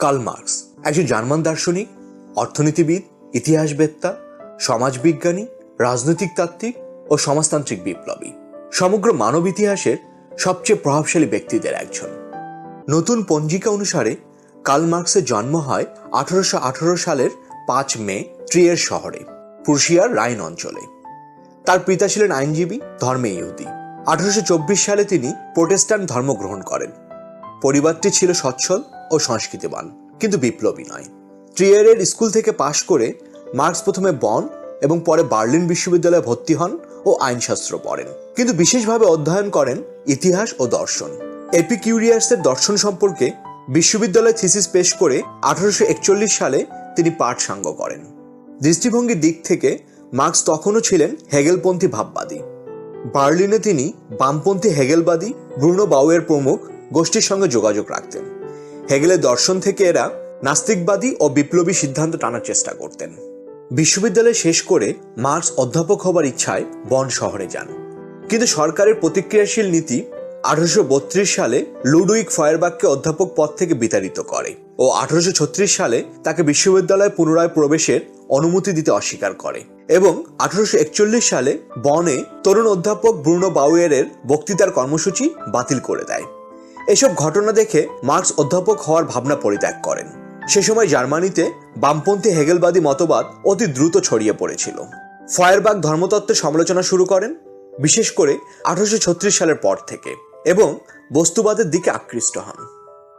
Karl Marx, একজন German দার্শনিক, অর্থনীতিবিদ, ইতিহাসবেত্তা, সমাজবিজ্ঞানী, রাজনৈতিক তাত্ত্বিক ও সমাজতান্ত্রিক বিপ্লবী। সমগ্র মানব ইতিহাসের সবচেয়ে প্রভাবশালী ব্যক্তিদের একজন। নতুন পঞ্জিকা অনুসারে, কার্ল মার্কসের জন্ম হয় আঠারোশো আঠারো সালের পাঁচ মে, ট্রিয়ের শহরে, প্রুশিয়ার রাইন অঞ্চলে। তার পিতা ছিলেন আইনজীবী, ধর্মে ইহুদি। আঠারোশো চব্বিশ সালে তিনি প্রোটেস্ট্যান্ট ধর্ম গ্রহণ করেন। পরিবারটি ছিল সচ্ছল ও সংস্কৃতিবান, কিন্তু বিপ্লবী নয়। ট্রিয়ারের স্কুল থেকে পাশ করে মার্কস প্রথমে বন এবং পরে বার্লিন বিশ্ববিদ্যালয়ে ভর্তি হন ও আইনশাস্ত্র পড়েন। কিন্তু বিশেষভাবে অধ্যয়ন করেন ইতিহাস ও দর্শন। এপিকিউরিয়াসের দর্শন সম্পর্কে বিশ্ববিদ্যালয়ে থিসিস পেশ করে আঠারোশো একচল্লিশ সালে তিনি পাঠ সাঙ্গ করেন। দৃষ্টিভঙ্গির দিক থেকে মার্কস তখনও ছিলেন হেগেলপন্থী ভাববাদী। বার্লিনে তিনি বামপন্থী হেগেলবাদী ব্রুনো বাউয়ের প্রমুখ গোষ্ঠীর সঙ্গে যোগাযোগ রাখতেন। হেগেলের দর্শন থেকে এরা নাস্তিকবাদী ও বিপ্লবী সিদ্ধান্ত টানার চেষ্টা করতেন। বিশ্ববিদ্যালয় শেষ করে মার্কস অধ্যাপক হবার ইচ্ছায় বন শহরে যান। কিন্তু সরকারের প্রতিক্রিয়াশীল নীতি আঠারোশো বত্রিশ সালে লুডুইক ফয়ারবাগকে অধ্যাপক পদ থেকে বিতাড়িত করে ও আঠারোশো ছত্রিশ সালে তাকে বিশ্ববিদ্যালয়ে পুনরায় প্রবেশের অনুমতি দিতে অস্বীকার করে এবং আঠারোশো একচল্লিশ সালে বনে তরুণ অধ্যাপক ব্রুনো বাউয়ের বক্তৃতার কর্মসূচি বাতিল করে দেয়। এসব ঘটনা দেখে মার্কস অধ্যাপক হওয়ার ভাবনা পরিত্যাগ করেন। সে সময় জার্মানিতে বামপন্থী হেগেলবাদী মতবাদ অতি দ্রুত ছড়িয়ে পড়েছিল। ফয়ারবাগ ধর্মতত্ত্বের সমালোচনা শুরু করেন, বিশেষ করে আঠারোশো ছত্রিশ সালের পর থেকে, এবং বস্তুবাদের দিকে আকৃষ্ট হন।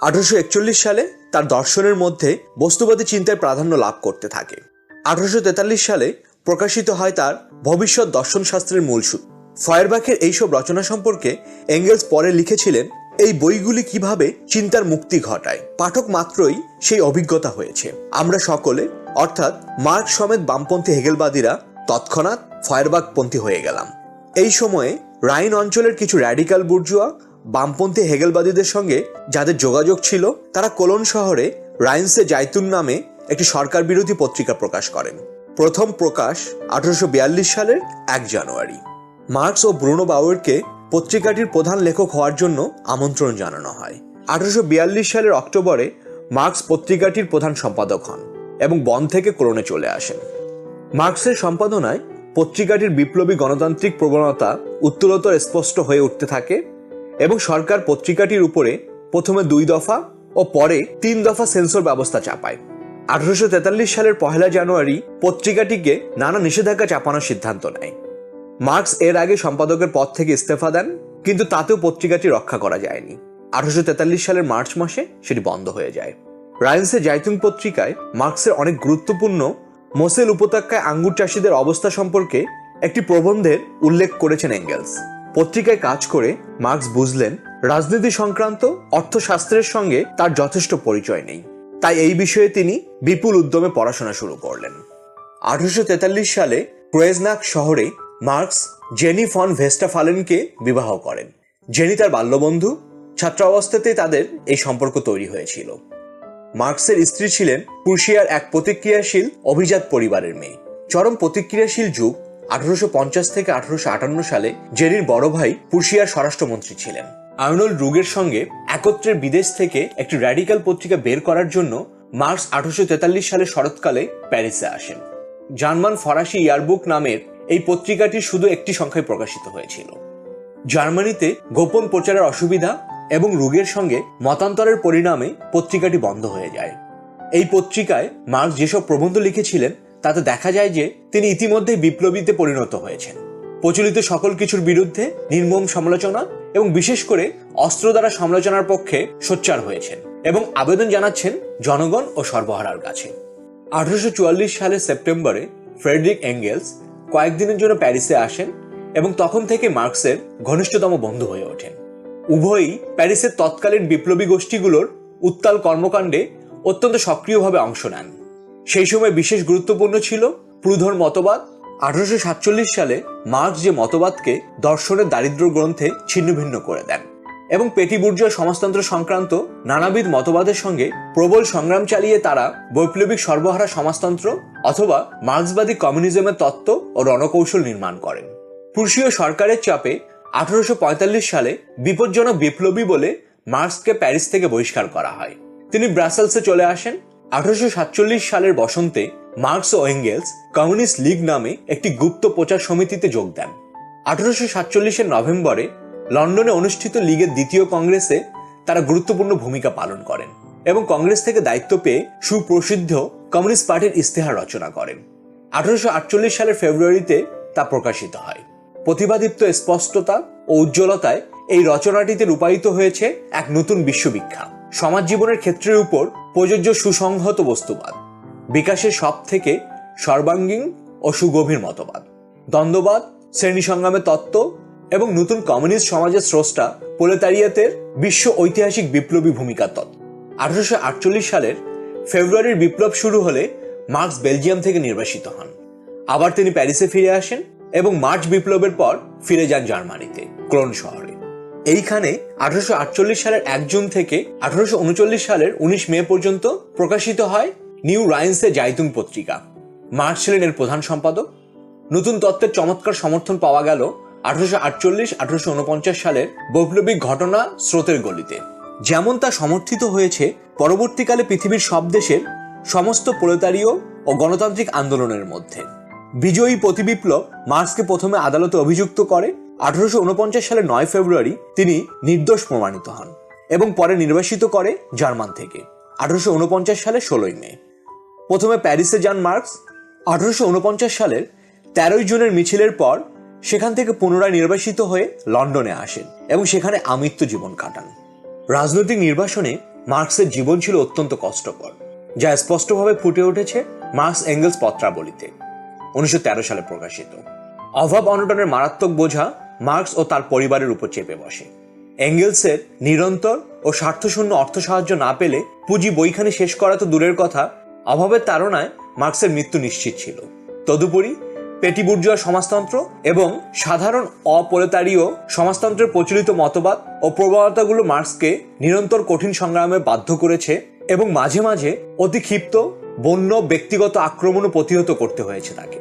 আঠারোশো একচল্লিশ সালে তার দর্শনের মধ্যে বস্তুবাদী চিন্তায় প্রাধান্য লাভ করতে থাকে। আঠারোশো তেতাল্লিশ সালে প্রকাশিত হয় তার ভবিষ্যৎ দর্শন শাস্ত্রের মূল সূত্র। ফয়ারবাকের এইসব রচনা সম্পর্কে এঙ্গেলস পরে লিখেছিলেন এই বইগুলি কীভাবে চিন্তার মুক্তি ঘটায়? পাঠক মাত্রই সেই অভিজ্ঞতা হয়েছে। আমরা সকলে, অর্থাৎ মার্ক সমেত বামপন্থী হেগেলবাদীরা, তৎক্ষণাৎ ফয়ারবাগপন্থী হয়ে গেলাম। এই সময়ে রাইন অঞ্চলের কিছু র্যাডিক্যাল বুর্জুয়া, বামপন্থী হেগেলবাদীদের সঙ্গে যাদের যোগাযোগ ছিল, তারা কোলন শহরে রাইন্সে জাইতুন নামে একটি সরকার বিরোধী পত্রিকা প্রকাশ করেন। প্রথম প্রকাশ আঠারোশো বিয়াল্লিশ সালের এক জানুয়ারি। মার্কস ও ব্রুনো বাউয়ারকে পত্রিকাটির প্রধান লেখক হওয়ার জন্য আমন্ত্রণ জানানো হয়। আঠারোশো বিয়াল্লিশ সালের অক্টোবরে মার্কস পত্রিকাটির প্রধান সম্পাদক হন এবং বন থেকে কোলনে চলে আসেন। মার্কসের সম্পাদনায় পত্রিকাটির বিপ্লবী গণতান্ত্রিক প্রবণতা উত্তরোত্তর স্পষ্ট হয়ে উঠতে থাকে এবং সরকার পত্রিকাটির উপরে প্রথমে দুই দফা ও পরে তিন দফা সেন্সর ব্যবস্থা চাপায়। আঠারোশো তেতাল্লিশ সালের পহেলা জানুয়ারি পত্রিকাটিকে নানা নিষেধাজ্ঞা চাপানোর সিদ্ধান্ত নেয়। মার্কস এর আগে সম্পাদকের পদ থেকে ইস্তফা দেন, কিন্তু তাতেও পত্রিকাটি রক্ষা করা যায়নি। আঠারোশো সালের মার্চ মাসে সেটি বন্ধ হয়ে যায়। রায়েন্সে জাইতুং পত্রিকায় মার্কসের অনেক গুরুত্বপূর্ণ মোসেল উপত্যকায় আঙ্গুর চাষিদের অবস্থা সম্পর্কে একটি প্রবন্ধের উল্লেখ করেছেন এঙ্গেলস। পত্রিকায় কাজ করে মার্কস বুঝলেন, রাজনীতি সংক্রান্ত অর্থশাস্ত্রের সঙ্গে তার যথেষ্ট পরিচয় নেই। তাই এই বিষয়ে তিনি বিপুল উদ্যমে পড়াশোনা শুরু করলেন। আঠারোশো তেতাল্লিশ সালে ক্রোয়েজনাক শহরে মার্কস জেনি ফন ভেস্টাফালেনকে বিবাহ করেন। জেনি তার বাল্যবন্ধু। ছাত্রাবস্থাতেই তাদের এই সম্পর্ক তৈরি হয়েছিল। মার্কসের স্ত্রী ছিলেন প্রুশিয়ার এক প্রতিক্রিয়াশীল অভিজাত পরিবারের মেয়ে। চরম প্রতিক্রিয়াশীল যুগ, আঠারোশো পঞ্চাশ থেকে আঠারোশো আটান্ন সালে জেনির বড় ভাই প্রুশিয়ার স্বরাষ্ট্রমন্ত্রী ছিলেন। আর্নল্ড রুগের সঙ্গে একত্রের বিদেশ থেকে একটি র্যাডিক্যাল পত্রিকা বের করার জন্য মার্কস আঠারোশো তেতাল্লিশ সালে শরৎকালে প্যারিসে আসেন। জার্মান ফরাসি ইয়ারবুক নামের এই পত্রিকাটি শুধু একটি সংখ্যায় প্রকাশিত হয়েছিল। জার্মানিতে গোপন প্রচারের অসুবিধা এবং রোগের সঙ্গে মতান্তরের পরিণামে পত্রিকাটি বন্ধ হয়ে যায়। এই পত্রিকায় মার্কস যেসব প্রবন্ধ লিখেছিলেন, তাতে দেখা যায় যে তিনি ইতিমধ্যে বিপ্লবীতে পরিণত হয়েছেন। প্রচলিত সকল কিছুর বিরুদ্ধে নির্মম সমালোচনা এবং বিশেষ করে অস্ত্র দ্বারা সমালোচনার পক্ষে সোচ্চার হয়েছেন এবং আবেদন জানাচ্ছেন জনগণ ও সর্বহারার কাছে। আঠারোশো চুয়াল্লিশ সালের সেপ্টেম্বরে ফ্রেডরিক এঙ্গেলস কয়েকদিনের জন্য প্যারিসে আসেন এবং তখন থেকে মার্কসের ঘনিষ্ঠতম বন্ধু হয়ে ওঠেন। উভয়ই প্যারিসের তৎকালীন বিপ্লবী গোষ্ঠীগুলোর উত্তাল কর্মকাণ্ডে অত্যন্ত সক্রিয়ভাবে অংশ নেন। সেই সময় বিশেষ গুরুত্বপূর্ণ ছিল প্রুধর মতবাদ। আঠারোশো সাতচল্লিশ সালে মার্কস যে মতবাদকে দর্শনের দারিদ্র গ্রন্থে ছিন্নভিন্ন করে দেন এবং পেটি বুর্জোয়া সমাজতন্ত্র সংক্রান্ত নানাবিধ মতবাদের সঙ্গে প্রবল সংগ্রাম চালিয়ে তারা বৈপ্লবিক সর্বহারা সমাজতন্ত্র অথবা মার্ক্সবাদী কমিউনিজমের তত্ত্ব ও রণকৌশল নির্মাণ করেন। প্রুশীয় সরকারের চাপে আঠারোশো পঁয়তাল্লিশ সালে বিপজ্জনক বিপ্লবী বলে মার্কসকে প্যারিস থেকে বহিষ্কার করা হয়। তিনি ব্রাসেলসে চলে আসেন। আঠারোশো সাতচল্লিশ সালের বসন্তে মার্কস ও এঙ্গেলস কমিউনিস্ট লীগ নামে একটি গুপ্ত প্রচার সমিতিতে যোগ দেন। আঠারোশো সাতচল্লিশের নভেম্বরে লন্ডনে অনুষ্ঠিত লীগের দ্বিতীয় কংগ্রেসে তারা গুরুত্বপূর্ণ ভূমিকা পালন করেন এবং কংগ্রেস থেকে দায়িত্ব পেয়ে সুপ্রসিদ্ধ কমিউনিস্ট পার্টির ইস্তেহার রচনা করেন। আঠারোশো আটচল্লিশ সালের ফেব্রুয়ারিতে তা প্রকাশিত হয়। প্রতিভাদীপ্ত স্পষ্টতা ও উজ্জ্বলতায় এই রচনাটিতে রূপায়িত হয়েছে এক নতুন বিশ্ববিখ্যাত। সমাজ জীবনের ক্ষেত্রের উপর প্রযোজ্য সুসংহত বস্তুবাদ, বিকাশের সব থেকে সর্বাঙ্গীন ও সুগভীর মতবাদ। দ্বন্দ্ববাদ শ্রেণি সংগ্রামের তত্ত্ব এবং নতুন কমিউনিস্ট সমাজের স্রষ্টা পোলেতারিয়াতের বিশ্ব ঐতিহাসিক বিপ্লবী ভূমিকা তত্ত্ব। আঠারোশো আটচল্লিশ সালের ফেব্রুয়ারির বিপ্লব শুরু হলে মার্কস বেলজিয়াম থেকে নির্বাসিত হন। আবার তিনি প্যারিসে ফিরে আসেন এবং মার্চ বিপ্লবের পর ফিরে যান জার্মানিতে ক্লোন শহরে। এইখানে আঠারোশো আটচল্লিশ সালের এক জুন থেকে আঠারোশো উনচল্লিশ সালের উনিশ মে পর্যন্ত প্রকাশিত হয় নিউ রাইন্সে জাইতুং পত্রিকা। মার্কস ছিলেন এর প্রধান সম্পাদক। নতুন তত্ত্বের চমৎকার সমর্থন পাওয়া গেল আঠারোশো আটচল্লিশ, আঠারোশো উনপঞ্চাশ সালের বৈপ্লবিক ঘটনা স্রোতের গলিতে। যেমন তা সমর্থিত হয়েছে পরবর্তীকালে পৃথিবীর সব দেশের সমস্ত প্রলেতারীয় ও গণতান্ত্রিক আন্দোলনের মধ্যে। বিজয়ী প্রতিবিপ্লব মার্কসকে প্রথমে আদালতে অভিযুক্ত করে, আঠারোশো সালের নয় ফেব্রুয়ারি তিনি নির্দোষ প্রমাণিত হন এবং পরে নির্বাসিত করে জার্মান থেকে, আঠারোশো সালের ষোলোই মে। প্রথমে প্যারিসে যান মার্কস, আঠারোশো উনপঞ্চাশ সালের তেরোই জুনের মিছিলের পর সেখান থেকে পুনরায় নির্বাসিত হয়ে লন্ডনে আসেন এবং সেখানে আমৃত্যু জীবন কাটান। রাজনৈতিক নির্বাসনে মার্কসের জীবন ছিল অত্যন্ত কষ্টকর। যা স্পষ্টভাবে ফুটে উঠেছে মার্কস এঙ্গেলস পত্রাবলীতে, উনিশশো সালে প্রকাশিত। অভাব অনটনের মারাত্মক বোঝা মার্কস ও তার পরিবারের উপর চেপে বসে। এঙ্গেলসের নিরন্তর ও স্বার্থশূন্য অর্থ সাহায্য না পেলে পুঁজি বইখানে শেষ করা তো দূরের কথা, অভাবের তাড়নায় মার্কসের মৃত্যু নিশ্চিত ছিল। তদুপরি পেটি বুর্জুয়া সমাজতন্ত্র এবং সাধারণ অপরেতারীয় সমাজতন্ত্রের প্রচলিত মতবাদ ও প্রবণতাগুলো মার্কসকে নিরন্তর কঠিন সংগ্রামে বাধ্য করেছে এবং মাঝে মাঝে অতি ক্ষিপ্ত বন্য, ব্যক্তিগত আক্রমণও প্রতিহত করতে হয়েছে তাকে।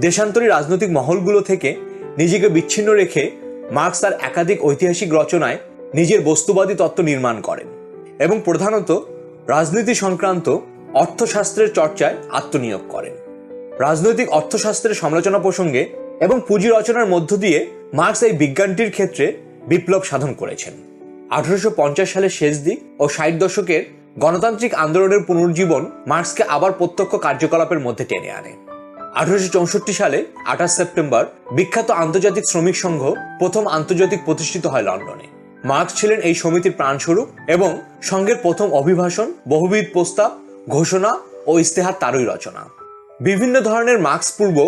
দেশান্তরী রাজনৈতিক মহলগুলো থেকে নিজেকে বিচ্ছিন্ন রেখে মার্কস তার একাধিক ঐতিহাসিক রচনায় নিজের বস্তুবাদী তত্ত্ব নির্মাণ করেন এবং প্রধানত রাজনীতি সংক্রান্ত অর্থশাস্ত্রের চর্চায় আত্মনিয়োগ করেন। রাজনৈতিক অর্থশাস্ত্রের সমালোচনা প্রসঙ্গে এবং পুঁজি রচনার মধ্য দিয়ে মার্কস এই বিজ্ঞানটির ক্ষেত্রে বিপ্লব সাধন করেছেন। আঠারোশো পঞ্চাশ সালের শেষ দিক ও ষাট দশকের গণতান্ত্রিক আন্দোলনের পুনর্জীবন মার্কসকে আবার প্রত্যক্ষ কার্যকলাপের মধ্যে টেনে আনে। আঠারোশো চৌষট্টি সালে, আঠাশ সেপ্টেম্বর, বিখ্যাত আন্তর্জাতিক শ্রমিক সংঘ প্রথম আন্তর্জাতিক প্রতিষ্ঠিত হয় লন্ডনে। মার্কস ছিলেন এই সমিতির প্রাণস্বরূপ এবং সংঘের প্রথম অভিভাষণ, বহুবিধ প্রস্তাব, ঘোষণা ও ইস্তেহার তারই রচনা। বিভিন্ন ধরনের মার্কস পূর্ব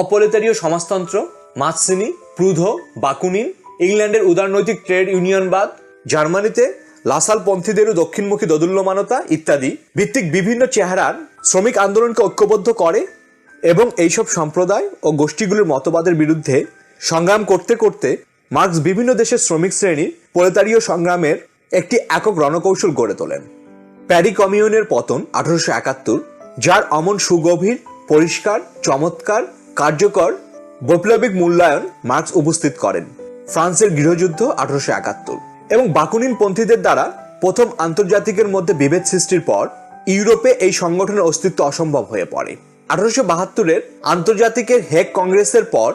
অপলেতারীয় সমাজতন্ত্র, মার্কসিনি, প্রুধো, বাকুনিন, ইংল্যান্ডের উদারনৈতিক ট্রেড ইউনিয়নবাদ, জার্মানিতে লাসাল পন্থীদেরও দক্ষিণমুখী দোদুল্যমানতা ইত্যাদি ভিত্তিক বিভিন্ন চেহারার শ্রমিক আন্দোলনকে ঐক্যবদ্ধ করে এবং এইসব সম্প্রদায় ও গোষ্ঠীগুলির মতবাদের বিরুদ্ধে সংগ্রাম করতে করতে মার্কস বিভিন্ন দেশের শ্রমিক শ্রেণির প্রলেতারীয় সংগ্রামের একটি একক রণকৌশল গড়ে তোলেন। প্যারি কমিউনের পতন আঠারোশো একাত্তর, যার অমন সুগভীর, পরিষ্কার, চমৎকার, কার্যকর, বৈপ্লবিক মূল্যায়ন মার্কস উপস্থিত করেন। ফ্রান্সের গৃহযুদ্ধ আঠারোশো একাত্তর। এবং বাকুনিন পন্থীদের দ্বারা প্রথম আন্তর্জাতিকের মধ্যে বিভেদ সৃষ্টির পর ইউরোপে এই সংগঠনের অস্তিত্ব অসম্ভব হয়ে পড়ে। আঠারোশো বাহাত্তরের আন্তর্জাতিকের হেগ কংগ্রেসের পর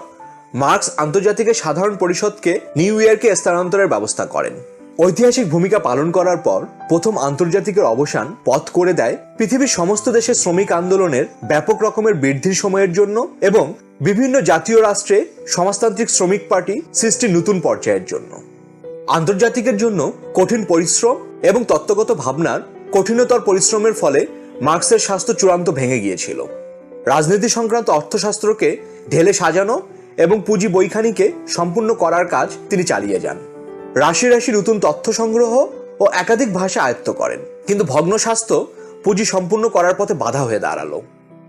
মার্কস আন্তর্জাতিকের সাধারণ পরিষদকে নিউ ইয়র্কে স্থানান্তরের ব্যবস্থা করেন। ঐতিহাসিক ভূমিকা পালন করার পর প্রথম আন্তর্জাতিকের অবসান পথ করে দেয় পৃথিবীর সমস্ত দেশে শ্রমিক আন্দোলনের ব্যাপক রকমের বৃদ্ধির সময়ের জন্য এবং বিভিন্ন জাতীয় রাষ্ট্রে সমাজতান্ত্রিক শ্রমিক পার্টি সৃষ্টির নতুন পর্যায়ের জন্য। আন্তর্জাতিকের জন্য কঠিন পরিশ্রম এবং তত্ত্বগত ভাবনার কঠিনতর পরিশ্রমের ফলে মার্কসের স্বাস্থ্য চূড়ান্ত ভেঙে গিয়েছিল। রাজনীতি সংক্রান্ত অর্থশাস্ত্রকে ঢেলে সাজানো এবং পুঁজি বৈখানিকে সম্পূর্ণ করার কাজ তিনি চালিয়ে যান। রাশি রাশি নতুন তথ্য সংগ্রহ ও একাধিক ভাষা আয়ত্ত করেন। কিন্তু ভগ্ন স্বাস্থ্য পুঁজি সম্পূর্ণ করার পথে বাধা হয়ে দাঁড়াল।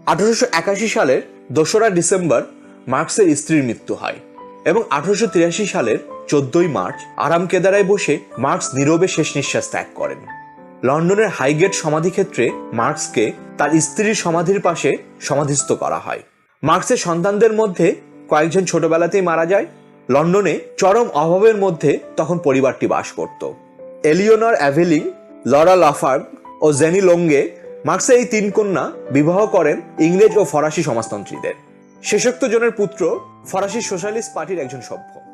আঠারোশো একাশি সালের দোসরা ডিসেম্বর মার্কসের স্ত্রীর মৃত্যু হয় এবং আঠারোশো তিরাশি সালের চোদ্দই মার্চ আরাম কেদারায় বসে মার্কস নীরবে শেষ নিঃশ্বাস ত্যাগ করেন। লন্ডনের হাইগেট সমাধিক্ষেত্রে মার্কসকে তার স্ত্রীর সমাধির পাশে সমাধিস্থ করা হয়। মার্কসের সন্তানদের মধ্যে কয়েকজন ছোটবেলাতেই মারা যায়। লন্ডনে চরম অভাবের মধ্যে তখন পরিবারটি বাস করত। এলিওনর অ্যাভেলিং লরা লাফার্গ ও জেনি লোঙ্গে মার্কসের এই তিন কন্যা বিবাহ করেন ইংরেজ ও ফরাসি সমাজতন্ত্রীদের। শেষোক্ত জনের পুত্র ফরাসি সোশ্যালিস্ট পার্টির একজন সভ্য।